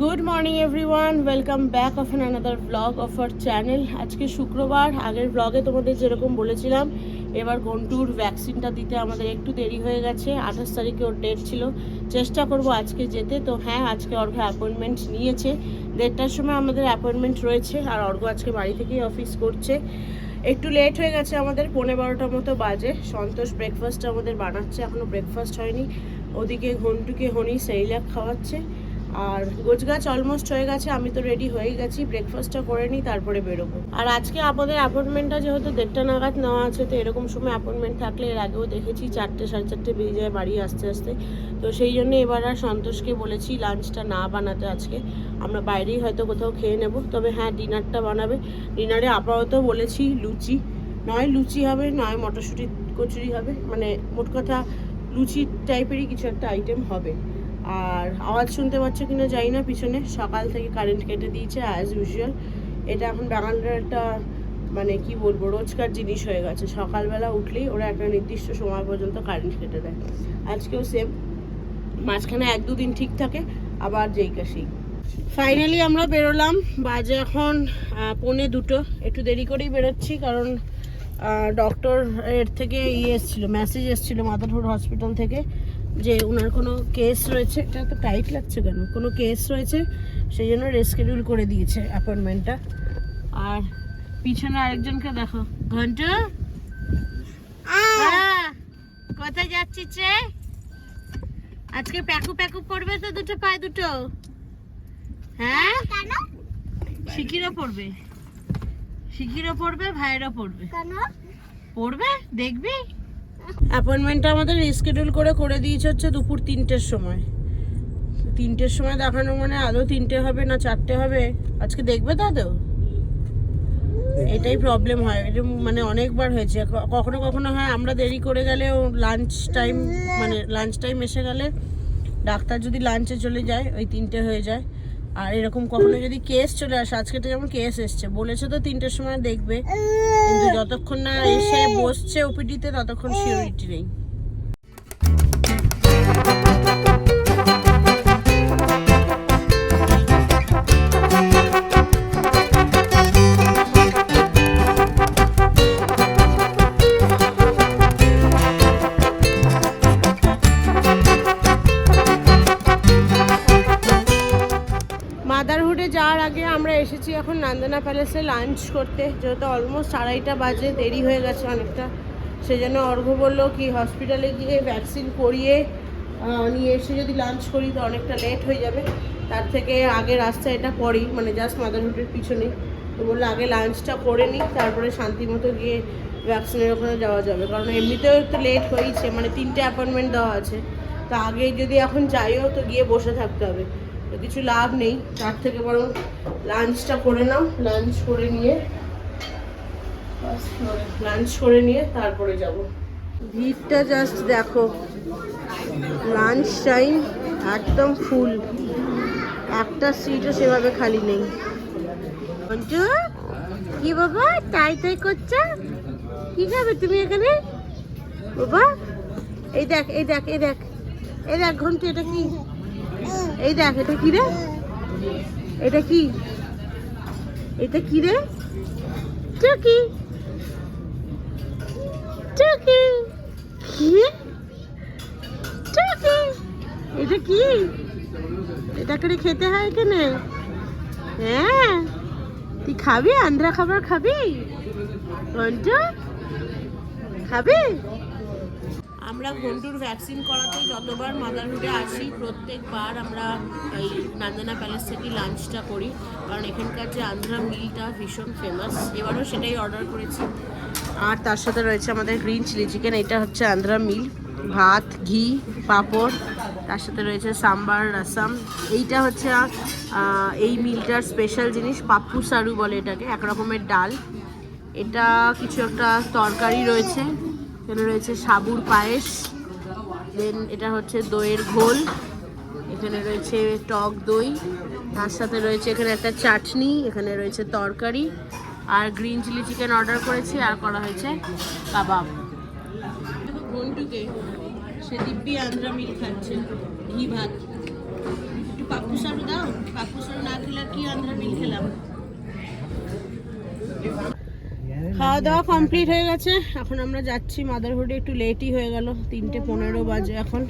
Good morning everyone welcome back of an another blog of our channel আজকে শুক্রবার, আগের ব্লগে তোমাদের যেরকম বলেছিলাম, এবার ঘন্টুর ভ্যাকসিনটা দিতে আমাদের একটু দেরি হয়ে গেছে। আঠাশ তারিখে ওর ডেট ছিল। চেষ্টা করব আজকে যেতে। তো হ্যাঁ আজকে অর্ঘ অ্যাপয়েন্টমেন্ট নিয়েছে। দেড়টার সময় আমাদের অ্যাপয়েন্টমেন্ট রয়েছে আর অর্ঘ আজকে বাড়ি থেকেই অফিস করছে। একটু লেট হয়ে গেছে আমাদের, পৌনে বারোটার মতো বাজে। সন্তোষ ব্রেকফাস্ট আমাদের বানাচ্ছে এখনও ব্রেকফাস্ট হয়নি। ওদিকে ঘন্টুকে হনি সেইলাক খাওয়াচ্ছে। আর গোছগাছ অলমোস্ট হয়ে গেছে, আমি তো রেডি হয়ে গেছি ব্রেকফাস্টটা করে নিই, তারপরে বেরোবো। আর আজকে আমাদের অ্যাপয়েন্টমেন্টটা যেহেতু দেড়টা নাগাদ নেওয়া আছে, তো এরকম সময় অ্যাপয়েন্টমেন্ট থাকলে এর আগেও দেখেছি চারটে সাড়ে চারটে বেজে যায় বাড়ি আসতে আসতে। তো সেই জন্য এবার আর সন্তোষকে বলেছি লাঞ্চটা না বানাতে আজকে। আমরা বাইরেই হয়তো কোথাও খেয়ে নেব। তবে হ্যাঁ ডিনারটা বানাবে। ডিনারে আপাতত বলেছি লুচি। নয় লুচি হবে, নয় মটরশুঁটি কচুরি হবে। মানে মোট কথা লুচি টাইপেরই কিছু একটা আইটেম হবে। আর আওয়াজ শুনতে পাচ্ছ কিনা জানি না, পিছনে সকাল থেকে কারেন্ট কেটে দিয়েছে অ্যাজ ইউজুয়াল এটা এখন বাঙালির একটা মানে কি বলব, রোজকার জিনিস হয়ে গেছে। সকালবেলা উঠলেই ওরা একটা নির্দিষ্ট সময় পর্যন্ত কারেন্ট কেটে দেয়। আজকেও সেম মাঝখানে এক দুদিন ঠিক থাকে, আবার যেই কা সেই ফাইনালি আমরা বেরোলাম, বাজে এখন পৌনে দুটো। একটু দেরি করেই বেরোচ্ছি, কারণ ডক্টর এর থেকে ইয়ে এসেছিল মেসেজ এসেছিল মাদারহুড হসপিটাল থেকে। যে ওনার কোনো কেস রয়েছে এটা তো টাইট লাগছে কেন? কোনো কেস রয়েছে সেই জন্য রেস্কেডিউল করে দিয়েছে অ্যাপয়েন্টমেন্টটা আর পিছনে আরেকজনকে দেখো। ঘণ্টা? কোথায় যাচ্ছিস রে? আজকে প্যাকু প্যাকু পড়বে তো দুটো পায়ে দুটো? হ্যাঁ? শিকিরও পড়বে। শিকিরও পড়বে ভাইয়েরও পড়বে। পড়বে? দেখবি? অ্যাপয়েন্টমেন্টটা আমাদের রিস্কেডিউল করে করে দিয়েছে হচ্ছে দুপুর তিনটের সময়। তিনটের সময় দেখানো মানে আদৌ তিনটে হবে না চারটে হবে? আজকে দেখবে তো আদৌ এটাই প্রবলেম হয়। এটা মানে অনেকবার হয়েছে। কখনো কখনো হয় আমরা দেরি করে গেলেও লাঞ্চ টাইম মানে লাঞ্চ টাইম এসে গেলে ডাক্তার যদি লাঞ্চে চলে যায় ওই তিনটে হয়ে যায়। আর এরকম কখনো যদি কেস চলে আসে আজকে তো যেমন কেস এসছে বলেছে তো তিনটের সময় দেখবে। কিন্তু যতক্ষণ না এসে বসছে ওপিডিতে ততক্ষণ সিওরিটি নেই। মাদারহুডে যাওয়ার আগে আমরা এসেছি এখন নন্দনা প্যালেসে লাঞ্চ করতে, যেহেতু অলমোস্ট আড়াইটা বাজে, দেরি হয়ে গেছে অনেকটা। সেই জন্য অর্ঘ বলল কি হসপিটালে গিয়ে ভ্যাকসিন করিয়ে নিয়ে এসে যদি লাঞ্চ করি তো অনেকটা লেট হয়ে যাবে। তার থেকে আগে রাস্তা এটা পরেই মানে জাস্ট মাদারহুডের পিছনে তো বলল আগে লাঞ্চটা করে নিই, তারপরে শান্তি মতো গিয়ে ভ্যাকসিনের ওখানে যাওয়া যাবে। কারণ এমনিতেও একটু লেট হয়েছে মানে তিনটে অ্যাপয়েন্টমেন্ট দেওয়া আছে। তো আগে যদি এখন যাইও তো গিয়ে বসে থাকতে হবে। কিছু লাভ নেই। তার থেকে বরং লাঞ্চটা করে নাও। লাঞ্চ করে নিয়ে লাঞ্চ করে নিয়ে তারপরে যাব। ভিড়টা জাস্ট দেখো। লাঞ্চ টাইম একদম ফুল একটা সিটও সেভাবে খালি নেই। কি বাবা? তাই তাই করছ? কি খাবে তুমি এখানে? বাবা, এই দেখ এই দেখ এই দেখ এই দেখ, ঘন্টি, এটা কি? এই দেখ, এটা কি রে? এটা কি? এটা কি রে? চকি। চকি। কি? চকি। এটা কি? এটা করে খেতে হয় এখানে? হ্যাঁ। তুই খাবি? আন্ধ্রা খাবার খাবি? খাবি? আমরা ঘন্টুর ভ্যাকসিন করাতে যতবার মাদারহুডে আসি, প্রত্যেকবার আমরা এই নান্দনা প্যালেস থেকে লাঞ্চটা করি। কারণ এখানকার যে আন্ধ্রা মিলটা ভীষণ ফেমাস এবারও সেটাই অর্ডার করেছি। আর তার সাথে রয়েছে আমাদের গ্রিন চিলি চিকেন এটা হচ্ছে আন্ধ্রা মিল ভাত, ঘি, পাঁপড়, তার সাথে রয়েছে সাম্বার রসম এইটা হচ্ছে এই মিলটার স্পেশাল জিনিস, পাপ্পু সারু বলে এটাকে এক রকমের ডাল। এটা কিছু একটা তরকারি রয়েছে। এখানে রয়েছে সাবুর পায়েস দেন এটা হচ্ছে দইয়ের ঘোল, এখানে রয়েছে টক দই, তার সাথে রয়েছে এখানে একটা চাটনি, এখানে রয়েছে তরকারি, আর গ্রিন চিলি চিকেন অর্ডার করেছি, আর করা হয়েছে কাবাব। ঘন্টুকে, সে দিব্যি আন্ধ্রা মিল খাচ্ছে, ঘি ভাত। একটু পাপ্পু সারু দাও, পাপ্পু সারু না খেলে কি আন্ধ্রা মিল খেলাম? খাওয়া দাওয়া কমপ্লিট হয়ে গেছে। এখন আমরা যাচ্ছি মাদারহুডে একটু লেটই হয়ে গেল তিনটে পনেরো বাজে এখন।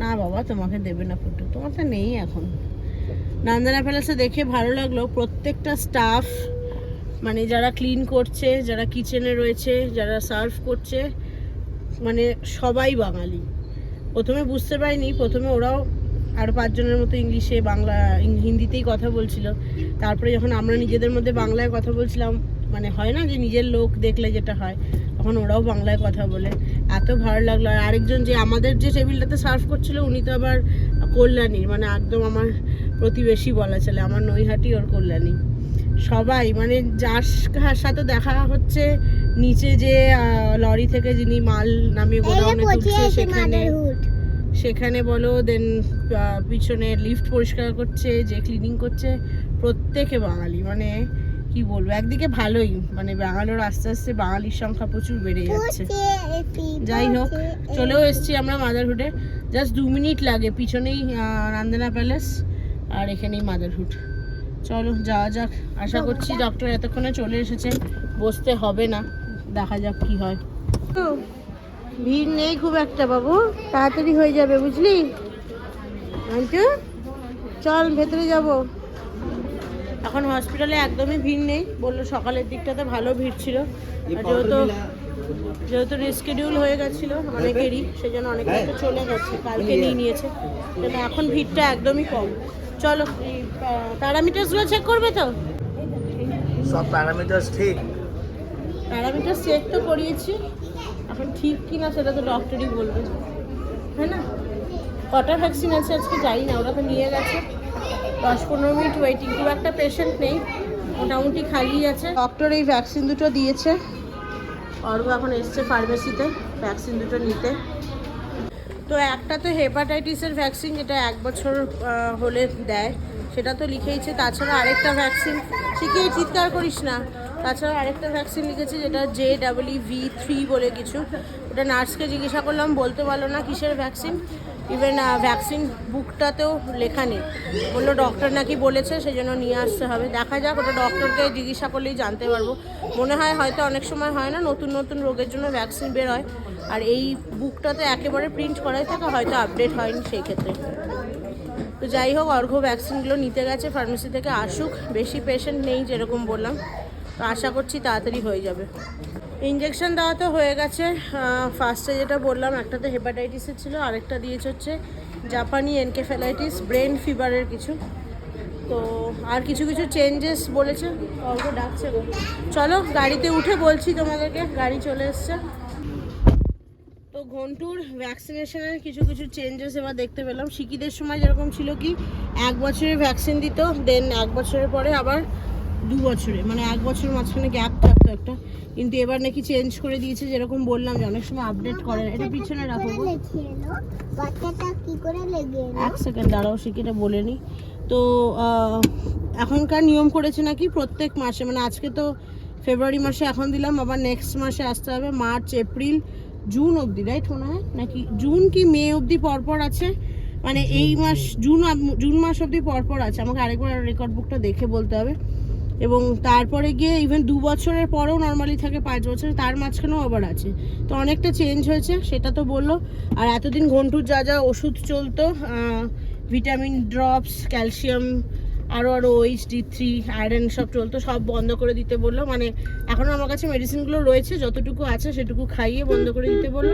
না বাবা তোমাকে দেবে না ফটো তোমার তো নেই এখন। নন্দনা প্যালেসে দেখে ভালো লাগল। প্রত্যেকটা স্টাফ মানে যারা ক্লিন করছে যারা কিচেনে রয়েছে যারা সার্ভ করছে মানে সবাই বাঙালি। প্রথমে বুঝতে পারিনি প্রথমে ওরাও আর পাঁচজনের মতো ইংলিশে বাংলা হিন্দিতেই কথা বলছিল। তারপরে যখন আমরা নিজেদের মধ্যে বাংলায় কথা বলছিলাম মানে হয় না যে নিজের লোক দেখলে যেটা হয় তখন ওরাও বাংলায় কথা বলে। এত ভালো লাগল। আর আরেকজন যে আমাদের যে টেবিলটাতে সার্ভ করছিল উনি তো আবার কল্যাণীর মানে একদম আমার প্রতিবেশী বলা চলে আমার নৈহাটি ওর কল্যাণী। সবাই মানে যার সাথে দেখা হচ্ছে নিচে যে লরি থেকে যিনি মাল নামিয়ে গোডাউনে তুলছে সেখানে সেখানে বলো দেন পিছনে লিফট পরিষ্কার করছে যে ক্লিনিং করছে প্রত্যেকে বাঙালি মানে কি বলব? একদিকে ভালোই মানে বাঙালির আস্তে আস্তে বাঙালির সংখ্যা প্রচুর বেড়ে যাচ্ছে। যাই হোক চলেও এসেছি আমরা মাদারহুডে। জাস্ট দু মিনিট লাগে পিছনেই আহ, নান্দনা প্যালেস আর এখানেই মাদারহুড। চলো যাওয়া যাক। আশা করছি ডক্টর এতক্ষণে চলে এসেছে। বসতে হবে না দেখা যাক কি হয়। ভিড় নেই খুব একটা বাবু তাড়াতাড়ি হয়ে যাবে বুঝলি? চল ভেতরে যাব। এখন হসপিটালে একদমই ভিড় নেই। বলল সকালের দিকটাতে ভালো ভিড় ছিল। আর যেহেতু যেহেতু রিস্কেডিউল হয়ে গেছিল অনেকেরই সেই জন্য অনেকে হয়তো চলে গেছে কালকে নিয়ে নিয়েছে। কিন্তু এখন ভিড়টা একদমই কম। চলো প্যারামিটার্সগুলো চেক করবে তো? সব প্যারামিটার্স ঠিক। প্যারামিটার চেক তো করিয়েছি। এখন ঠিক কি না সেটা তো ডক্টরই বলবে। হ্যাঁ না? কটা ভ্যাকসিন আছে আজকে? জানি না ওরা তো নিয়ে গেছে। দশ পনেরো মিনিট ওয়েটিং খুব একটা পেশেন্ট নেই মোটামুটি খালি আছে। ডক্টর এই ভ্যাকসিন দুটো দিয়েছে। অর্ব এখন এসছে ফার্মেসিতে ভ্যাকসিন দুটো নিতে। তো একটা তো হেপাটাইটিসের ভ্যাকসিন যেটা এক বছর হলে দেয় সেটা তো লিখেইছে। তাছাড়া আরেকটা ভ্যাকসিন শিখিয়ে চিৎকার করিস না? তাছাড়া আরেকটা ভ্যাকসিন লিখেছে যেটা জে ডাবলই ভি থ্রি বলে কিছু। ওটা নার্সকে জিজ্ঞাসা করলাম বলতে পারল না কিসের ভ্যাকসিন ইভেন ভ্যাকসিন বুকটাতেও লেখা নেই। বলল ডক্টর নাকি বলেছে সেই জন্য নিয়ে আসতে হবে। দেখা যাক, ওটা ডক্টরকে জিজ্ঞাসা করলেই জানতে পারব। মনে হয় হয়তো অনেক সময় হয় না, নতুন নতুন রোগের জন্য ভ্যাকসিন বেরোয় আর এই বুকটাতে একেবারে প্রিন্ট করাই থাকে হয়তো আপডেট হয়নি সেই ক্ষেত্রে তো যাই হোক অর্ঘ ভ্যাকসিনগুলো নিতে গেছে ফার্মেসি থেকে আসুক। বেশি পেশেন্ট নেই, যেরকম বললাম। তো আশা করছি তাড়াতাড়ি হয়ে যাবে। ইঞ্জেকশন দেওয়া তো হয়ে গেছে। ফার্স্টে যেটা বললাম একটা তো হেপাটাইটিসের ছিল, আরেকটা দিয়েছে হচ্ছে জাপানি এনকেফেলাইটিস ব্রেন ফিভারের কিছু। তো আর কিছু কিছু চেঞ্জেস বলেছে, অল্প ডাকছে চলো, গাড়িতে উঠে বলছি তোমাদেরকে, গাড়ি চলে এসছে। তো ঘন্টুর ভ্যাকসিনেশনের কিছু কিছু চেঞ্জেস এবার দেখতে পেলাম। শিকিদের সময় যেরকম ছিল কি, এক বছরের ভ্যাকসিন দিত দেন এক বছরের পরে আবার দু বছরে মানে এক বছর মাঝখানে গ্যাপ একটা। কিন্তু এবার নাকি চেঞ্জ করে দিয়েছে যেরকম বললাম যে অনেক সময় আপডেট করে। না। এটা পিছনে রাখো? এক সেকেন্ড দাঁড়াও শিখিটা বলে নিই তো এখনকার নিয়ম করেছে নাকি প্রত্যেক মাসে মানে আজকে তো ফেব্রুয়ারি মাসে এখন দিলাম আবার নেক্সট মাসে আসতে হবে মার্চ এপ্রিল জুন অবধি রাইট মনে হয়? নাকি জুন কি মে অবধি পরপর আছে? মানে এই মাস জুন জুন মাস অবধি পরপর আছে। আমাকে আরেকবার রেকর্ড বুকটা দেখে বলতে হবে। এবং তারপরে গিয়ে ইভেন দু বছরের পরেও নর্মালি থাকে, পাঁচ বছর, তার মাঝখানেও আবার আছে। তো অনেকটা চেঞ্জ হয়েছে, সেটা তো বলল। আর এতদিন ঘন্টুর যা যা ওষুধ চলতো ভিটামিন ড্রপস ক্যালসিয়াম আরও আরও ওইচ ডি থ্রি আয়রন সব চলতো, সব বন্ধ করে দিতে বলল। মানে এখনও আমার কাছে মেডিসিনগুলো রয়েছে, যতটুকু আছে সেটুকু খাইয়ে বন্ধ করে দিতে বলল।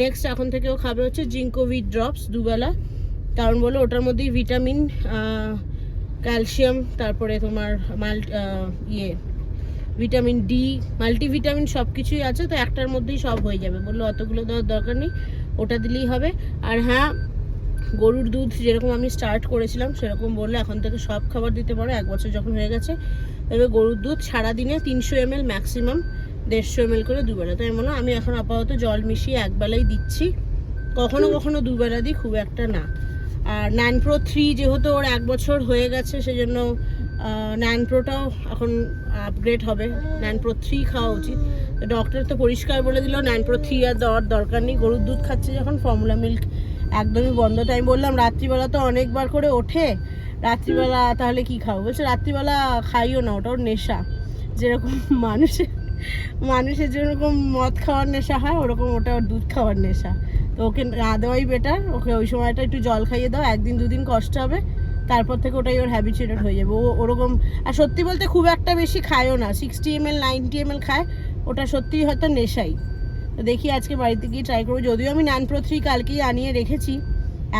নেক্সট এখন থেকে ও খাবে হচ্ছে জিঙ্কোভিট ড্রপস দুবেলা। কারণ বলল ওটার মধ্যেই ভিটামিন ক্যালসিয়াম, তারপরে তোমার মাল ইয়ে ভিটামিন ডি, মাল্টিভিটামিন সব কিছুই আছে, তো একটার মধ্যেই সব হয়ে যাবে। বলল, অতগুলো দেওয়ার দরকার নেই, ওটা দিলেই হবে। আর হ্যাঁ গরুর দুধ যেরকম আমি স্টার্ট করেছিলাম, সেরকম বললে, এখন থেকে সব খাবার দিতে পারো, এক বছর যখন হয়ে গেছে। তবে গরুর দুধ সারাদিনে তিনশো এম ম্যাক্সিমাম দেড়শো এম করে দুবেলা। তাই হয় আমি এখন আপাতত জল মিশিয়ে একবেলাই দিচ্ছি, কখনো কখনো দুবেলা দিই, খুব একটা না। আর নাইন প্রো থ্রি যেহেতু ওর এক বছর হয়ে গেছে, সেজন্য নাইন প্রোটাও এখন আপগ্রেড হবে। নাইন প্রো থ্রি খাওয়া উচিত। ডক্টর তো পরিষ্কার বলে দিল নাইন প্রো থ্রি আর দেওয়ার দরকার নেই। গরুর দুধ খাচ্ছে যখন ফর্মুলা মিল্ক একদমই বন্ধ। তাই বললাম, রাত্রিবেলা তো অনেকবার করে ওঠে। রাত্রিবেলা তাহলে কি খাব? বলছে, রাত্রিবেলা খাইও না, ওটা ওর নেশা। যেরকম মানুষের মানুষের যেরকম মদ খাওয়ার নেশা হয়, ওরকম ওটা ওর দুধ খাওয়ার নেশা। তো ওকে না দেওয়াই বেটার ওকে ওই সময়টা একটু জল খাইয়ে দাও, একদিন দুদিন কষ্ট হবে, তারপর থেকে ওটাই ওর হ্যাবিচুয়েটেড হয়ে যাবে। ও ওরকম, আর সত্যি বলতে খুব একটা বেশি খায়ও না sixty M L ninety M L খায়, ওটা সত্যিই হয়তো নেশাই। তো দেখি আজকে বাড়িতে গিয়ে ট্রাই করব। যদিও আমি নান প্রো থ্রি কালকেই আনিয়ে রেখেছি,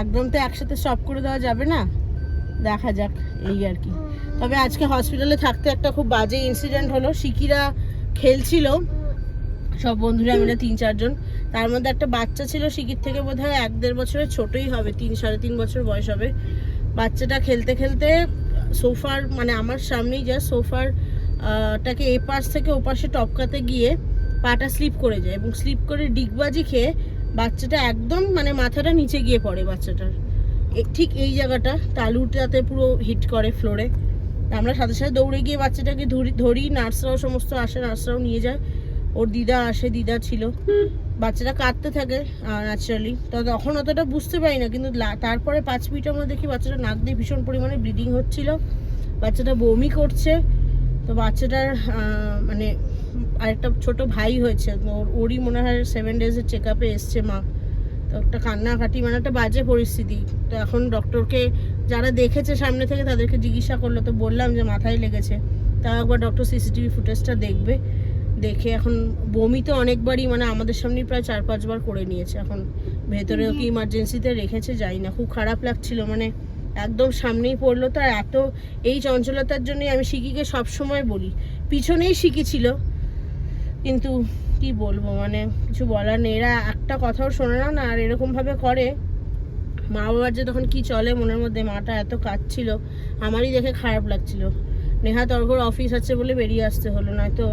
একদম তো একসাথে স্টপ করে দেওয়া যাবে না, দেখা যাক, এই আর কি। তবে আজকে হসপিটালে থাকতে একটা খুব বাজে ইনসিডেন্ট হলো শিকিরা খেলছিল, সব বন্ধুরা মিলে তিন চারজন। তার মধ্যে একটা বাচ্চা ছিল শিকির থেকে বোধ হয় এক দেড় বছরের ছোটই হবে, তিন, সাড়ে তিন বছর বয়স হবে। বাচ্চাটা খেলতে খেলতে সোফার মানে আমার সামনেই যা সোফার টাকে এ পাশ থেকে ও পাশে টপকাতে গিয়ে পাটা স্লিপ করে যায় এবং স্লিপ করে ডিগবাজি খেয়ে বাচ্চাটা একদম মানে মাথাটা নিচে গিয়ে পড়ে বাচ্চাটার। ঠিক এই জায়গাটা তালুটাতে পুরো হিট করে ফ্লোরে আমরা সাথে সাথে দৌড়ে গিয়ে বাচ্চাটাকে ধরি ধরি, নার্সরাও সমস্ত আসে, নার্সরাও নিয়ে যায়। ওর দিদা আসে, দিদা ছিল। বাচ্চাটা কাঁদতে থাকে ন্যাচারালি তো তখন অতটা বুঝতে পারি না, কিন্তু তারপরে পাঁচ মিনিটের মধ্যে দেখি বাচ্চাটা নাক দিয়ে ভীষণ পরিমাণে ব্লিডিং হচ্ছিল। বাচ্চাটা বমি করছে। তো বাচ্চাটার মানে আরেকটা ছোট ভাই হয়েছে ওর- ওরই মনে হয় সেভেন ডেজের চেক আপে এসছে মা। তো একটা কান্নাকাটি মানে একটা বাজে পরিস্থিতি। তো এখন ডক্টরকে যারা দেখেছে সামনে থেকে তাদেরকে জিজ্ঞাসা করল, তো বললাম যে মাথায় লেগেছে। তাও একবার ডক্টর সিসিটিভি ফুটেজটা দেখবে। দেখে এখন বমি তো অনেকবারই মানে আমাদের সামনেই প্রায় চার পাঁচবার করে নিয়েছে। এখন ভেতরে ওকে ইমার্জেন্সিতে রেখেছে যাই না, খুব খারাপ লাগছিল। মানে একদম সামনেই পড়ল, তো আর এত এই চঞ্চলতার জন্যই আমি শিকিকে সবসময় বলি। পিছনেই শিকি ছিল, কিন্তু কি বলব মানে কিছু বলার নেই। এরা একটা কথাও শোনে না না আর এরকমভাবে করে। মা বাবার যে তখন কি চলে মনের মধ্যে, মাটা এত কাঁদছিল, আমারই দেখে খারাপ লাগছিল। নেহা তর্গর অফিস আছে বলে বেরিয়ে আসতে হলো। না তো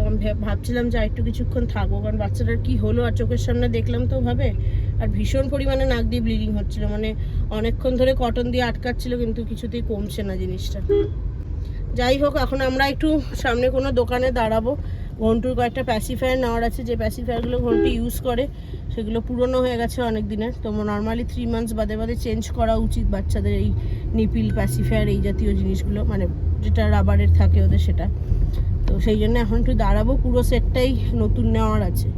ভাবছিলাম যে আরেকটু কিছুক্ষণ থাকব, কারণ বাচ্চাটার কি হলো আর চোখের সামনে দেখলাম তো ভাবে আর ভীষণ পরিমাণে নাক দিয়ে ব্লিডিং হচ্ছিল মানে অনেকক্ষণ ধরে কটন দিয়ে আটকাচ্ছিল, কিন্তু কিছুতেই কমছে না জিনিসটা। যাই হোক, এখন আমরা একটু সামনে কোনো দোকানে দাঁড়াবো। ঘন্টুর কয়েকটা প্যাসিফায়ার নেওয়ার আছে, যে প্যাসিফায়ারগুলো ঘন্টু ইউজ করে, সেগুলো পুরনো হয়ে গেছে অনেক দিনের। তো নর্মালি থ্রি মান্থস বাদে বাদে চেঞ্জ করা উচিত বাচ্চাদের এই নিপিল প্যাসিফায়ার এই জাতীয় জিনিসগুলো মানে যেটা রাবারের থাকে ওদের সেটা। তো সেই জন্য এখন একটু দাঁড়াবো, পুরো সেটটাই নতুন নেওয়ার আছে।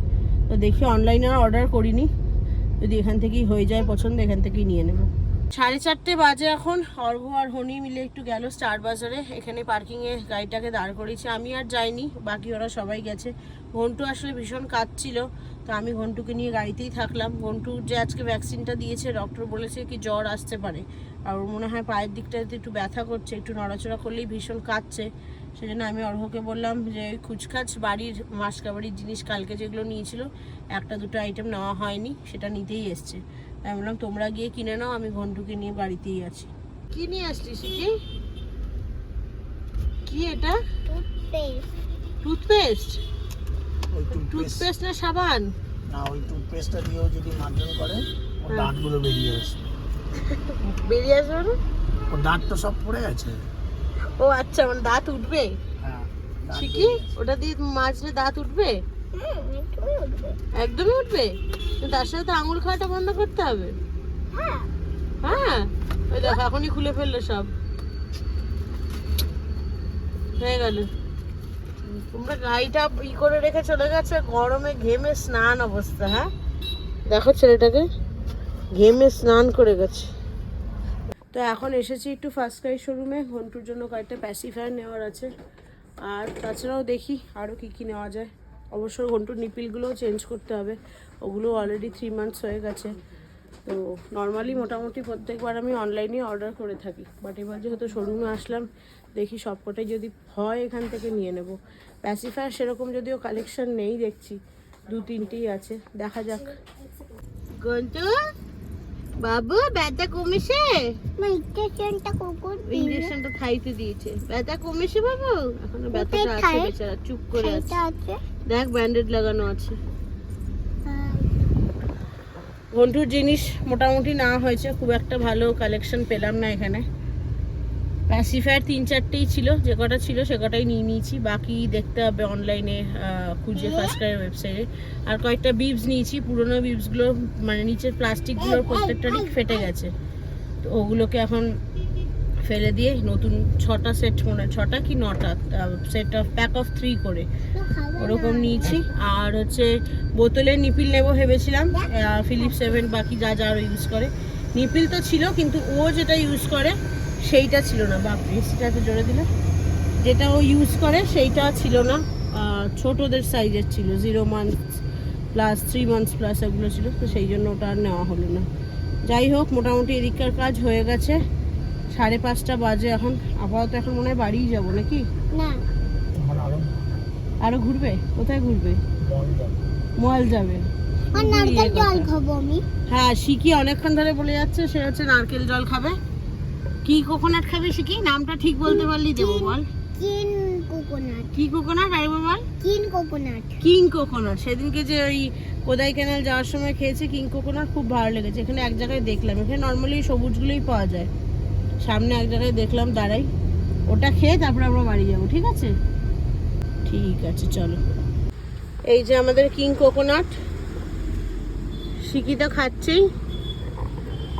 তো দেখি অনলাইনে অর্ডার করিনি। যদি এখান থেকেই হয়ে যায় পছন্দ, এখান থেকেই নিয়ে নেব। সাড়ে চারটে বাজে এখন। অর্ঘ আর হনি মিলে একটু গেল স্টার বাজারে। এখানে পার্কিংয়ে গাড়িটাকে দাঁড় করিয়েছি। আমি আর যাইনি, বাকি ওরা সবাই গেছে। ঘন্টু আসলে ভীষণ কাঁদছিল, তো আমি ঘন্টুকে নিয়ে গাড়িতেই থাকলাম। ঘন্টুর যে আজকে ভ্যাকসিনটা দিয়েছে ডক্টর বলেছে কি জ্বর আসতে পারে। আর ওর মনে হয় পায়ের দিকটাতে একটু ব্যথা করছে, একটু নড়াচড়া করলেই ভীষণ কাঁদছে। সেজন্য আমি অর্ঘকে বললাম যে, খুচখাচ বাড়ির মাসকাবাড়ির জিনিস কালকে যেগুলো নিয়েছিল, একটা দুটো আইটেম নেওয়া হয়নি, সেটা নিতেই এসছে। আমি বললাম তোমরা গিয়ে কিনে নাও আমি ঘন্টুকে নিয়ে বাড়িতেই আছি। কি নিয়ে আসলি কি? কি এটা? টুথপেস্ট টুথপেস্ট ওই টুথপেস্ট টুথপেস্ট না সাবান? না ওই টুথপেস্টটা দিয়েও যদি মার্জন করে ওর হ্যাঁ। দাঁতগুলো বেরিয়ে আসে বেরিয়ে আসবে না ওর দাঁত তো সব পড়ে গেছে ও আচ্ছা মানে দাঁত উঠবে? হ্যাঁ ঠিকই ওটা দিয়ে মাছলে দাঁত উঠবে? একদমই উঠবে। তো তার সাথে তো আঙুল খাওয়াটা বন্ধ করতে হবে। হ্যাঁ। হ্যাঁ? ওই দেখো এখনই খুলে ফেলল সব। হয়ে গেল। তোমরা গাড়িটা ই করে রেখে চলে গেছে গরমে ঘেমে স্নান অবস্থা হ্যাঁ? দেখো ছেলেটাকে ঘেমে স্নান করে গেছে। তো এখন এসেছি একটু ফার্স্ট ক্রাই শোরুমে ঘন্টুর জন্য কয়েকটা প্যাসিফায়ার নেওয়ার আছে। আর তাছাড়াও দেখি আরও কী কী নেওয়া যায়। অবশ্য ঘন্টুর নিপিলগুলোও চেঞ্জ করতে হবে। ওগুলো অলরেডি থ্রি মান্থস হয়ে গেছে। তো নর্মালি মোটামুটি প্রত্যেকবার আমি অনলাইনে অর্ডার করে থাকি। বাট এবার যেহেতু শোরুমে আসলাম দেখি সবকটাই যদি হয় এখান থেকে নিয়ে নেব। প্যাসিফায়ার সেরকম যদিও কালেকশন নেই দেখছি। দু তিনটেই আছে দেখা যাক। গন্টু বাবু ব্যথা কমেছে? কুকুর ইঞ্জেকশনটা খাইতে দিয়েছে। ব্যথা কমেছে বাবু? এখনও ব্যথাটা আছে বেচারা চুপ করে আছে? দেখ ব্যান্ডেড লাগানো আছে। ঘন্টুর জিনিস মোটামুটি না হয়েছে খুব একটা ভালো কালেকশন পেলাম না এখানে। প্যাসিফায়ার তিন চারটেই ছিল যে কটা ছিল সে কটাই নিয়ে নিয়েছি বাকি দেখতে হবে অনলাইনে খুঁজে ফার্স্ট ক্রাইয়ের ওয়েবসাইটে আর কয়েকটা বিবস নিয়েছি পুরোনো বিবসগুলো মানে নিচের প্লাস্টিকগুলোর প্রত্যেকটারই ফেটে গেছে। তো ওগুলোকে এখন ফেলে দিয়ে নতুন ছটা সেট মনে ছটা কি নটা set of pack of three করে। ওরকম নিয়েছি। আর হচ্ছে বোতলে নিপিল নেব ভেবেছিলাম ফিলিপ সেভেন বাকি যা যা আরও ইউজ করে। নিপিল তো ছিল, কিন্তু ও যেটা ইউজ করে, সেইটা ছিল না। বাপ এসিটা এত জোরে দিলে? যেটা ও ইউজ করে, সেইটা ছিল না। ছোটদের সাইজের ছিল। Zero month plus three months plus এগুলো ছিল। তো সেই জন্য ওটা আর নেওয়া হলো না। যাই হোক, মোটামুটি এদিককার কাজ হয়ে গেছে। সাড়ে পাঁচটা বাজে এখন আপাতত এখন মনে হয় বাড়িই যাব নাকি? না। আরও ঘুরবে? কোথায় ঘুরবে? যাবে। মল যাবে। আর খুবই নারকেল জল কথা। খাব আমি। হ্যাঁ শিকি অনেকক্ষণ ধরে বলে যাচ্ছে সে হচ্ছে নারকেল জল খাবে। কি কোকোনাট খাবে শিকি নামটা ঠিক বলতে পারলি দেবো বল। কিন কোকোনাট কি কোকোনাট আরেকবার বল? কিন কোকোনাট কিং কোকোনাট সেদিনকে যে ওই কোদাই ক্যানাল যাওয়ার সময় খেয়েছে কিং কোকোনাট খুব ভালো লেগেছে। এখানে এক জায়গায় দেখলাম। এখানে নর্মালি সবুজগুলোই পাওয়া যায়। সামনে এক জায়গায় দেখলাম, দাঁড়াই। ওটা খেয়ে তারপরে আমরা বাড়ি যাব, ঠিক আছে? ঠিক আছে, চলো। এই যে আমাদের কিং কোকোনাট শিকি তো খাচ্ছেই।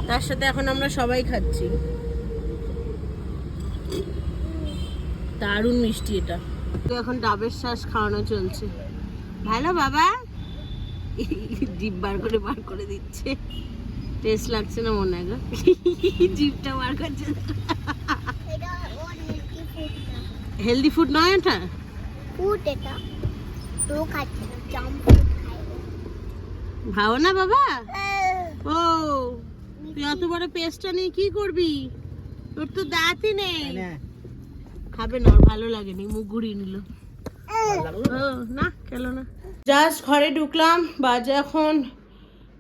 তার সাথে এখন আমরা সবাই খাচ্ছি। দারুণ মিষ্টি এটা। এখন ডাবের শ্বাস খাওয়ানো চলছে। ভালো বাবা? জিভ বার করে বার করে দিচ্ছে। টেস্ট লাগছে না মনে হয় গো। জিভটা বার করছে। হেলদি ফুড নয় এটা ফুড এটা। তো খাচ্ছে না জাম ফুড ভাও না বাবা? ও। তুই অত বড় পেস্টটা নিয়ে কি করবি? তোর তো দাঁতই নেই। খাবে না ওর ভালো লাগেনি মুখ ঘুরিয়ে নিল। ও না খেলো না। জাস্ট ঘরে ঢুকলাম বাজে এখন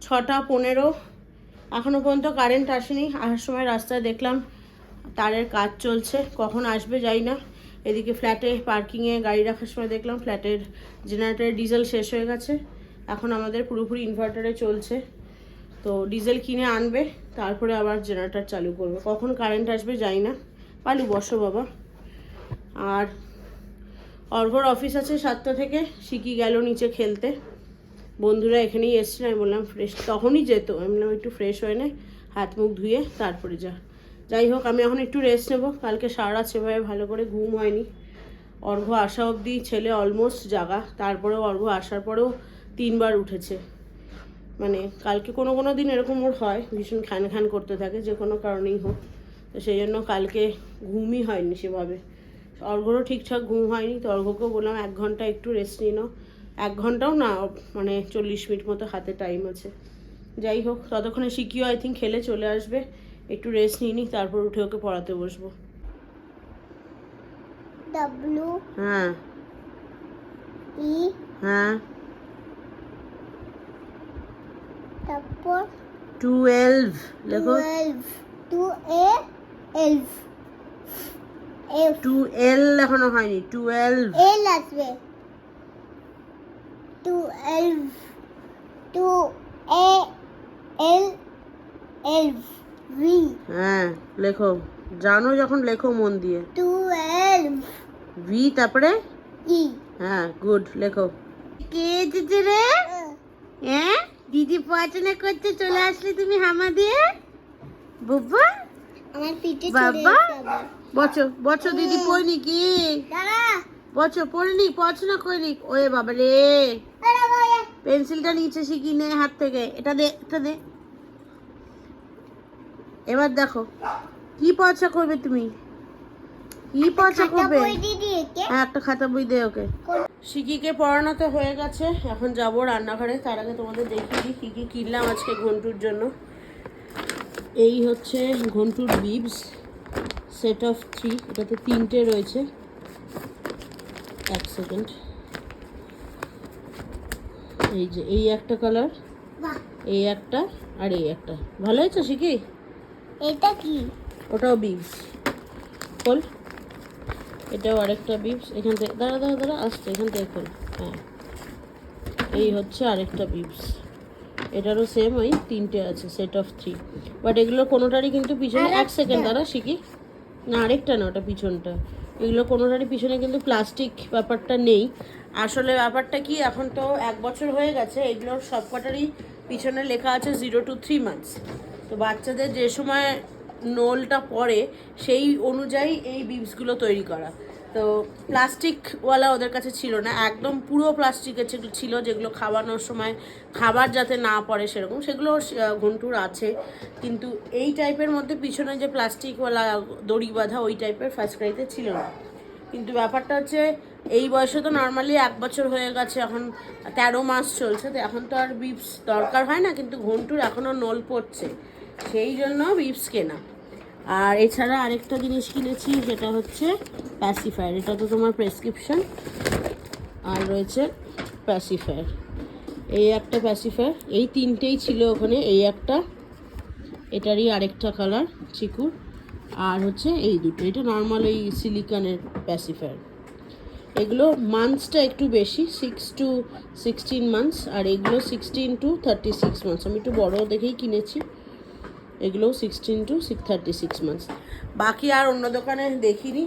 ছটা পনেরো। এখনও পর্যন্ত কারেন্ট আসেনি। আসার সময় রাস্তায় দেখলাম তারের কাজ চলছে। কখন আসবে যাই না। এদিকে ফ্ল্যাটে পার্কিংয়ে গাড়ি রাখার সময় দেখলাম ফ্ল্যাটের জেনারেটারের ডিজেল শেষ হয়ে গেছে। এখন আমাদের পুরোপুরি ইনভার্টারে চলছে। তো ডিজেল কিনে আনবে, তারপরে আবার জেনারেটার চালু করবে। কখন কারেন্ট আসবে যাই না। পালু, বসো বাবা। আর অর্ঘর অফিস আছে সাতটা থেকে। শিকি গেল নিচে খেলতে। বন্ধুরা এখানেই এসছে, আমি বললাম ফ্রেশ তখনই যেত, আমি বললাম একটু ফ্রেশ হয়ে নে, হাত মুখ ধুয়ে তারপরে যা। যাই হোক, আমি এখন একটু রেস্ট নেব, কালকে সারা সেভাবে ভালো করে ঘুম হয়নি। অর্ঘ আসা অবধি ছেলে অলমোস্ট জাগা, তারপরেও অর্ঘ আসার পরেও তিনবার উঠেছে। মানে কালকে কোনো কোনো দিন এরকম ওর হয়, ভীষণ খ্যান খ্যান করতে থাকে, যে কোনো কারণেই হোক। তো সেই জন্য কালকে ঘুমই হয়নি সেভাবে। অর্ঘরও ঠিকঠাক ঘুম হয়নি, তো অর্ঘকেও বললাম এক ঘণ্টা একটু রেস্ট নিয়ে নাও। এক ঘন্টাও না মানে চল্লিশ মিনিট মতো হাতে টাইম আছে। যাই হোক ততক্ষণে শিখিও আই থিঙ্ক খেলে চলে আসবে। একটু রেস্ট নিয়ে নিই তারপর উঠে ওকে পড়াতে বসবো। ডাব্লিউ হ্যাঁ। ই হ্যাঁ। তারপর টুয়েলভ লেখো। টু এ এলভ টু এল এখনও হয়নি টুয়েলভ এল আসবে। Twelve two A L L V V হ্যাঁ লেখো। জানো যখন লেখো মন দিয়ে। এলভ ভি তারপরে? ই হ্যাঁ গুড লেখো। কে এসেছে রে? হ্যাঁ দিদি পড়াশোনা করতে চলে আসলে তুমি হামা দিয়ে? বুব্বা? আমার পিঠে বাবা? বছো বছো দিদি পড়নি কি? দাঁড়া। বছো পড়নি পড়াশোনা করিনি। ওয়ে বাবা রে পেন্সিলটা নিচে শিখি নে হাত থেকে। এটা দে এটা দে। এবার দেখো কি পচা করবে তুমি? কি পচা করবে? হ্যাঁ একটা খাতা বই দে ওকে। শিকিকে পড়ানো তো হয়ে গেছে এখন যাব রান্নাঘরে। তার আগে তোমাদের দেখিয়ে দিই কী কী কিনলাম আজকে ঘন্টুর জন্য। এই হচ্ছে ঘন্টুর বিবস সেট অফ থ্রি। এটাতে তিনটে রয়েছে। এক সেকেন্ড। এই যে এই একটা কালার এই একটা আর এই একটা। ভালো হয়েছে শিখি? এটা কি? ওটাও বিবস খোল। এটাও আরেকটা বিবস এখান থেকে দাঁড়া দাঁড়া দাঁড়া আসছে এখান থেকে খোল। হ্যাঁ। এই হচ্ছে আরেকটা বিবস এটারও সেম ওই তিনটে আছে সেট অফ থ্রি বাট এগুলো কোনোটারই কিন্তু পিছনে এক সেকেন্ড দাঁড়া শিখি। না আরেকটা না ওটা পিছনটা। এগুলো কোনোটারই পিছনে কিন্তু প্লাস্টিক ব্যাপারটা নেই। আসলে ব্যাপারটা কি, এখন তো এক বছর হয়ে গেছে, এগুলোর সবকটারই পিছনে লেখা আছে জিরো টু থ্রি মান্থস তো বাচ্চাদের যে সময় নোলটা পড়ে, সেই অনুযায়ী এই বিপসগুলো তৈরি করা। তো প্লাস্টিকওয়ালা ওদের কাছে ছিল না, একদম পুরো প্লাস্টিকের ছিল, যেগুলো খাওয়ানোর সময় খাবার যাতে না পড়ে সেরকম, সেগুলো ঘন্টুর আছে। কিন্তু এই টাইপের মধ্যে পিছনে যে প্লাস্টিকওয়ালা দড়ি বাঁধা ওই টাইপের ফার্স্ট ক্রাইতে ছিল না। কিন্তু ব্যাপারটা হচ্ছে এই বয়সে তো নর্মালি এক বছর হয়ে গেছে, এখন তেরো মাস চলছে, তো এখন তো আর বিপস দরকার হয় না, কিন্তু ঘন্টুর এখনও নোল পড়ছে, সেই জন্য বিপস কেনা। আর এছাড়া আরেকটা জিনিস কিনেছি যেটা হচ্ছে প্যাসিফায়ার এটা তো তোমার প্রেসক্রিপশন আর রয়েছে প্যাসিফায়ার এই একটা প্যাসিফায়ার এই তিনটেই ছিল ওখানে, এই একটা, এটারই আরেকটা কালার চিকুর আর হচ্ছে এই দুটো, এটা নর্মাল এই সিলিকনের প্যাসিফায়ার এগুলো মান্থসটা একটু বেশি সিক্স টু সিক্সটিন মান্থস আর এগুলো sixteen to thirty six months আমি একটু বড় দেখেই কিনেছি। এগুলো sixteen to six thirty six months বাকি আর অন্য দোকানে দেখিনি।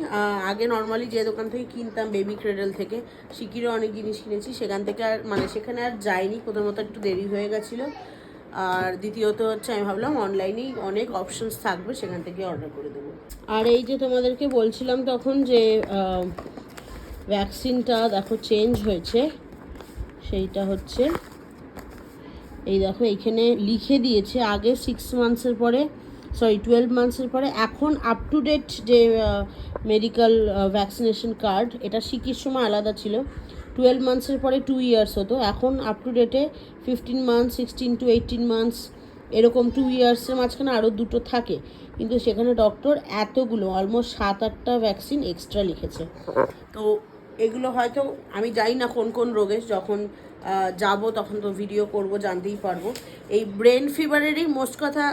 আগে নর্মালি যে দোকান থেকে কিনতাম বেবি ক্রেডেল থেকে সিকিরও অনেক জিনিস কিনেছি। সেখান থেকে আর মানে সেখানে আর যাইনি, প্রথমত একটু দেরি হয়ে গেছিল। আর দ্বিতীয়ত হচ্ছে আমি ভাবলাম অনলাইনেই অনেক অপশনস থাকবে, সেখান থেকে অর্ডার করে দেবো। আর এই যে তোমাদেরকে বলছিলাম তখন যে ভ্যাকসিনটা দেখো চেঞ্জ হয়েছে। সেইটা হচ্ছে। এই দেখো, এইখানে লিখে দিয়েছে, আগে সিক্স মান্থসের পরে সরি টুয়েলভ মান্থসের পরে, এখন আপ টু ডেট যে মেডিকেল ভ্যাকসিনেশন কার্ড এটা শিকির সময় আলাদা ছিল। টুয়েলভ মান্থসের পরে টু ইয়ার্স হতো, এখন আপ টু ডেটে fifteen months sixteen to eighteen months এরকম টু ইয়ার্সের মাঝখানে আরও দুটো থাকে। কিন্তু সেখানে ডক্টর এতগুলো অলমোস্ট সাত আটটা ভ্যাকসিন এক্সট্রা লিখেছে। তো এগুলো হয়তো আমি জানি না কোন কোন রোগে যখন যাব তখন তো ভিডিও করব, জানতেই পারব। এই ব্রেন ফিভারেরই মোস্ট কথা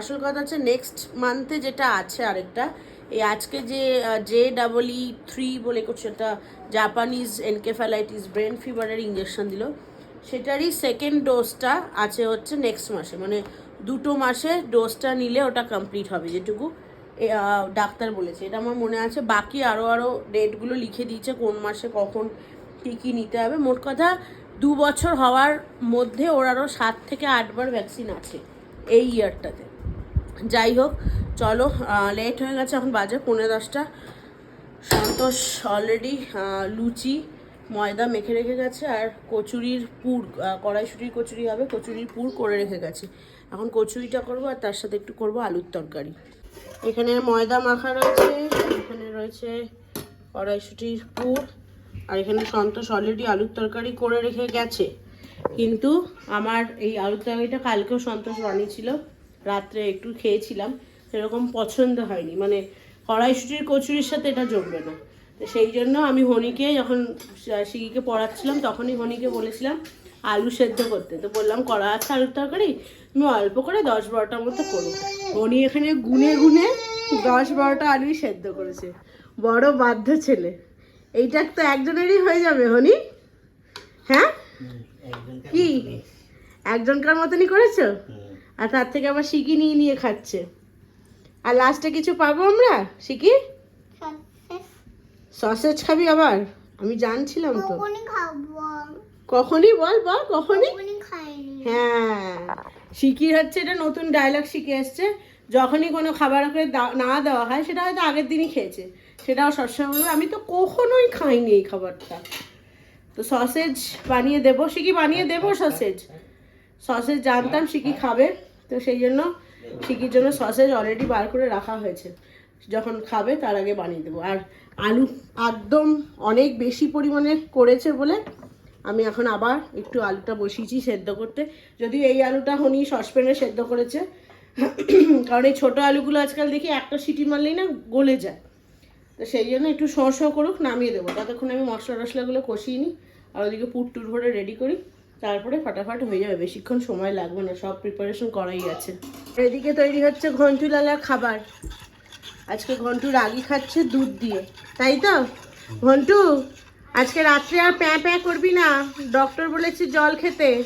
আসল কথা হচ্ছে নেক্সট মান্থে যেটা আছে আরেকটা, এই আজকে যে জে ডাবল ই থ্রি বলে কিছু একটা জাপানিজ এনকেফ্যালাইটিস ব্রেন ফিভারের ইঞ্জেকশন দিল। সেটারই সেকেন্ড ডোজটা আছে হচ্ছে নেক্সট মাসে মানে দুটো মাসে ডোজটা নিলে ওটা কমপ্লিট হবে যেটুকু। ডাক্তার বলেছে। এটা আমার মনে আছে। বাকি আরও আরও ডেটগুলো লিখে দিয়েছে, কোন মাসে কখন কী কী নিতে হবে। মোট কথা, দু বছর হওয়ার মধ্যে ওর আরও সাত থেকে আটবার ভ্যাকসিন আছে এই ইয়ারটাতে যাই হোক, চলো লেট হয়ে গেছে, এখন বাজে পনেরো দশটা। সন্তোষ অলরেডি লুচি, ময়দা মেখে রেখে গেছে, আর কচুরির পুর কড়াইশুটির কচুরি হবে, কচুরির পুর করে রেখে গেছে। এখন কচুরিটা করব, আর তার সাথে একটু করব আলুর তরকারি। এখানে ময়দা মাখা রয়েছে, এখানে রয়েছে কড়াইশুটির পুর, আর এখানে সন্তোষ অলরেডি আলুর তরকারি করে রেখে গেছে। কিন্তু আমার এই আলুর তরকারিটা কালকেও সন্তোষ বানিয়েছিল রাত্রে একটু খেয়েছিলাম, সেরকম পছন্দ হয়নি। মানে কড়াইশুটির কচুরির সাথে এটা জমবে না। সেই জন্য আমি হনিকে যখন শিগিকে পড়াচ্ছিলাম, তখনই হনিকে বলেছিলাম আলু সেদ্ধ করতে। তো বললাম করা আছে আলুর তরকারি তুমি অল্প করে দশ বারোটার মতো করো উনি এখানে গুনে গুনে দশ বারোটা আলুই সেদ্ধ করেছে। বড় বাধ্য ছেলে। এইটা তো একজনেরই হয়ে যাবে হনি হ্যাঁ? কি? একজনকার মতনই করেছ? আর তার থেকে আবার সিকি নিয়ে নিয়ে খাচ্ছে। আর লাস্টে কিছু পাবো আমরা সিকি সসেজ খাবি আবার? আমি জানছিলাম তো। খাব। কখনই বল বল কখনই। হ্যাঁ। শিকির হচ্ছে এটা নতুন ডায়লগ শিখে এসছে। যখনই কোনো খাবার ওকে দা- না দেওয়া হয় সেটা হয়তো আগের দিনই খেয়েছে। সেটাও সবসময় বলবে আমি তো কখনোই খাইনি এই খাবারটা। তো সসেজ বানিয়ে দেবো। শিকি বানিয়ে দেবো সসেজ সসেজ জানতাম শিকি খাবে। তো সেই জন্য শিকির জন্য সসেজ অলরেডি বার করে রাখা হয়েছে। যখন খাবে তার আগে বানিয়ে দেবো। আর আলু একদম অনেক বেশি পরিমাণে করেছে বলে আমি এখন আবার একটু আলুটা বসিয়েছি সেদ্ধ করতে। যদিও এই আলুটা হনি সসপ্যানে সেদ্ধ করেছে। কারণ এই ছোটো আলুগুলো আজকাল দেখি একটা সিটি মারলেই না গলে যায়। তো সেই জন্য একটু শো শো করুক, নামিয়ে দেবো। ততক্ষণ আমি মশলা টশলাগুলো কষিয়ে নিই আর ওদিকে পুট টুট ভরে রেডি করি। তারপরে ফাটাফাট হয়ে যাবে, বেশিক্ষণ সময় লাগবে না, সব প্রিপারেশন করাই আছে। এদিকে তৈরি হচ্ছে ঘন্টু ঘন্টুলালার খাবার। আজকে ঘন্টু রাগি খাচ্ছে দুধ দিয়ে। তাই তো? ঘন্টু? আজকে রাত্রে আর প্যাঁ প্যাঁ করবি না। ডক্টর বলেছে জল খেতে।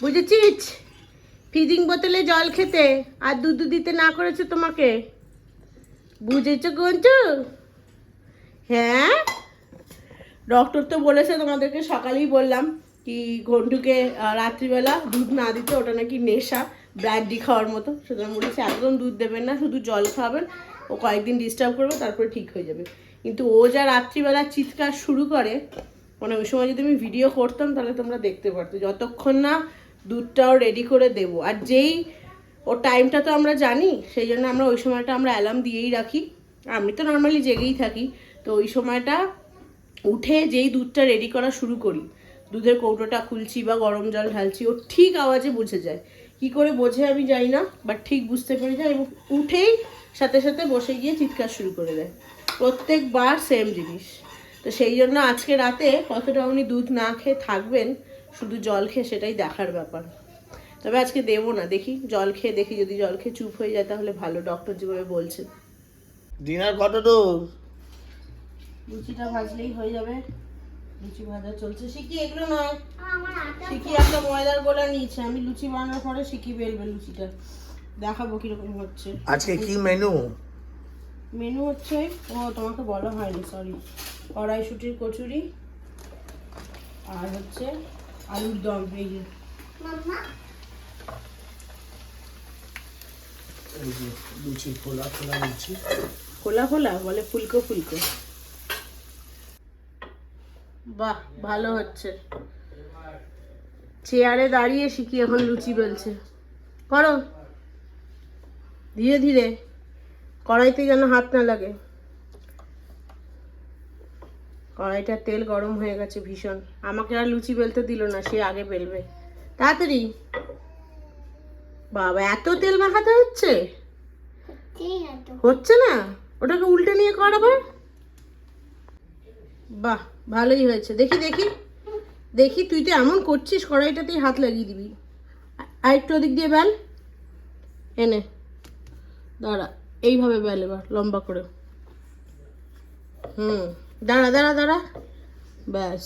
বুঝেছিস? ফিজিং বোতলে জল খেতে। আর দুধ দিতে না করেছে তোমাকে। বুঝেছ গঞ্জু? হ্যাঁ? ডক্টর তো বলেছে তোমাদেরকে, সকালেই বললাম কি ঘন্টুকে রাত্রিবেলা দুধ না দিতে, ওটা নাকি নেশা ব্র্যান্ডি খাওয়ার মতো। সুতরাং বলেছে একদম দুধ দেবেন না, শুধু জল খাওয়াবেন। ও কয়েকদিন ডিস্টার্ব করবে, তারপরে ঠিক হয়ে যাবে। কিন্তু ও যা রাত্রিবেলা চিৎকার শুরু করে মানে ওই সময় যদি আমি ভিডিও করতাম, তাহলে তোমরা দেখতে পারতো। যতক্ষণ না দুধটাও রেডি করে দেবো। আর যেই ও টাইমটা তো আমরা জানি, সেই জন্য আমরা ওই সময়টা আমরা অ্যালার্ম দিয়েই রাখি। আমি তো নর্মালি জেগেই থাকি, তো ওই সময়টা উঠে যেই দুধটা রেডি করা শুরু করি। দুধের কৌটোটা খুলছি বা গরম জল ঢালছি ও ঠিক আওয়াজে বুঝে যায়। কি করে বোঝে আমি জানি না বাট ঠিক বুঝতে পেরে যায় এবং উঠেই সাথে সাথে বসে গিয়ে চিৎকার শুরু করে দেয়। প্রত্যেকবার সেম জিনিস। তো সেই জন্য আজকে রাতে কতটা উনি দুধ না খেয়ে থাকবেন শুধু জল খেয়ে সেটাই দেখার ব্যাপার। তবে আজকে দেবো না দেখি জল খেয়ে দেখি যদি জল খেয়ে চুপ হয়ে যায় তাহলে ভালো ডক্টর যেভাবে বলছে ডিনার কত দূর? লুচিটা ভাজলেই হয়ে যাবে। লুচি ভাজা চলছে। শিখি এগুলো নয়। আমার শিখি একটা ময়দার গোলা নিয়েছে। আমি লুচি বানানোর পরে শিখি বেলবে লুচিটা। দেখাবো কীরকম হচ্ছে। আজকে কি মেনু মেনু হচ্ছে ও তোমাকে বলা হয়নি সরি কড়াইশুটির কচুরি আর হচ্ছে আলুর দম এই যে। মাম্মা? এই যে লুচি খোলা খোলা লুচি। খোলা খোলা? বলে ফুলকো ফুলকো। বাহ ভালো হচ্ছে। চেয়ারে দাঁড়িয়ে শিখি এখন লুচি বেলছে। করো। ধীরে ধীরে। কড়াইতে যেন হাত না লাগে। কড়াইটার তেল গরম হয়ে গেছে ভীষণ। আমাকে আর লুচি বেলতে দিল না, সে আগে বেলবে। তাড়াতাড়ি। বাবা, এত তেল মাখাতে হচ্ছে? হচ্ছে না? ওটাকে উল্টে নিয়ে কর আবার। বাহ, ভালোই হয়েছে। দেখি দেখি। দেখি, তুই তো এমন করছিস, কড়াইটাতেই হাত লাগিয়ে দিবি। আরেকটু ওদিক দিয়ে বেল। এনে। দাঁড়া। এইভাবে বেল এবার লম্বা করে। হুম দাঁড়া দাঁড়া দাঁড়া। ব্যাস।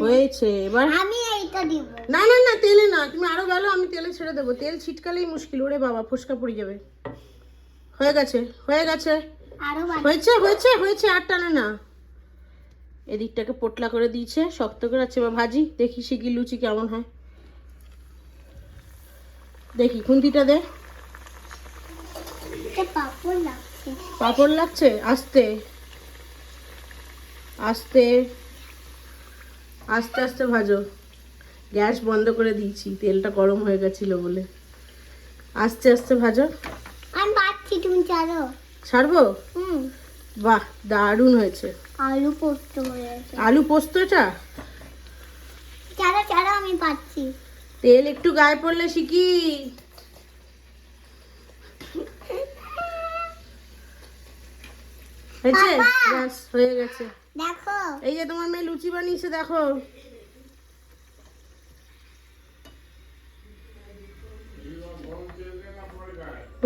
হয়েছে। এবার আমি এইটা দিব। না না না তেলে না তুমি আরও বেলো আমি তেলে ছেড়ে দেবো। তেল ছিটকালেই মুশকিল ওরে বাবা ফুসকা পড়ে যাবে। হয়ে গেছে হয়ে গেছে। হয়েছে হয়েছে হয়েছে আর টানে না। এদিকটাকে পোটলা করে দিয়েছে শক্ত করে আছে এবার ভাজি। দেখি শিখি লুচি কেমন হয়। দেখি খুন্তিটা দে। পাপড় লাগছে। আস্তে। আস্তে। আস্তে আস্তে ভাজো। গ্যাস বন্ধ করে দিয়েছি। তেলটা গরম হয়ে গেছিল বলে। আস্তে আস্তে ভাজো। আমি পাচ্ছি তুমি চালো ছাড়বো? হুম। বাহ দারুণ হয়েছে। আলু পোস্ত হয়েছে আলু পোস্ত এটা? চালো চালো আমি পাচ্ছি। তেল একটু গায়ে পড়লে শিখি। হয়েছে? ব্যাস হয়ে গেছে। দেখো। এই যে তোমার মেয়ে লুচি বানিয়েছে দেখো।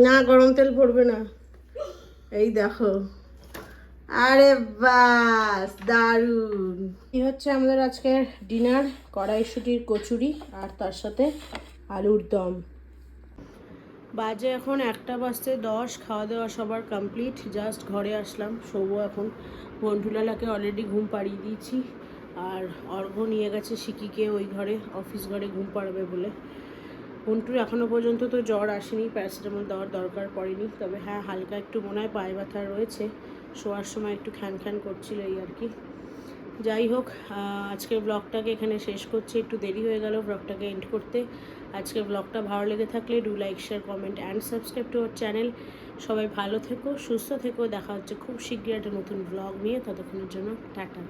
না গরম তেল পড়বে না। এই দেখো। আরে বাস দারুণ এই হচ্ছে আমাদের আজকের ডিনার কড়াইশুটির কচুরি আর তার সাথে আলুর দম। বাজে এখন একটা বাজতে দশ খাওয়া দাওয়া সবার কমপ্লিট জাস্ট ঘরে আসলাম, শোবো এখন। বন্ধুলালাকে অলরেডি ঘুম পাড়িয়ে দিয়েছি, আর অর্ঘ নিয়ে গেছে শিকিকে ওই ঘরে অফিস ঘরে ঘুম পাড়াবে বলে। মন্টুর এখনও পর্যন্ত তো জ্বর আসেনি প্যারাসিটামল দেওয়ার দরকার পড়েনি, তবে হ্যাঁ হালকা একটু মনে হয় পায়ে ব্যথা রয়েছে, শোয়ার সময় একটু খ্যান খ্যান করছিল এই আর কি। যাই হোক আজকের ব্লগটাকে এখানে শেষ করছি, একটু দেরি হয়ে গেল ব্লগটাকে এন্ড করতে। আজকের ব্লগটা ভালো লেগে থাকলে do like share comment and subscribe to our channel সবাই ভালো থেকো, সুস্থ থেকো। দেখা হচ্ছে খুব শীঘ্রই একটা নতুন ব্লগ নিয়ে। ততক্ষণের জন্য টাটা।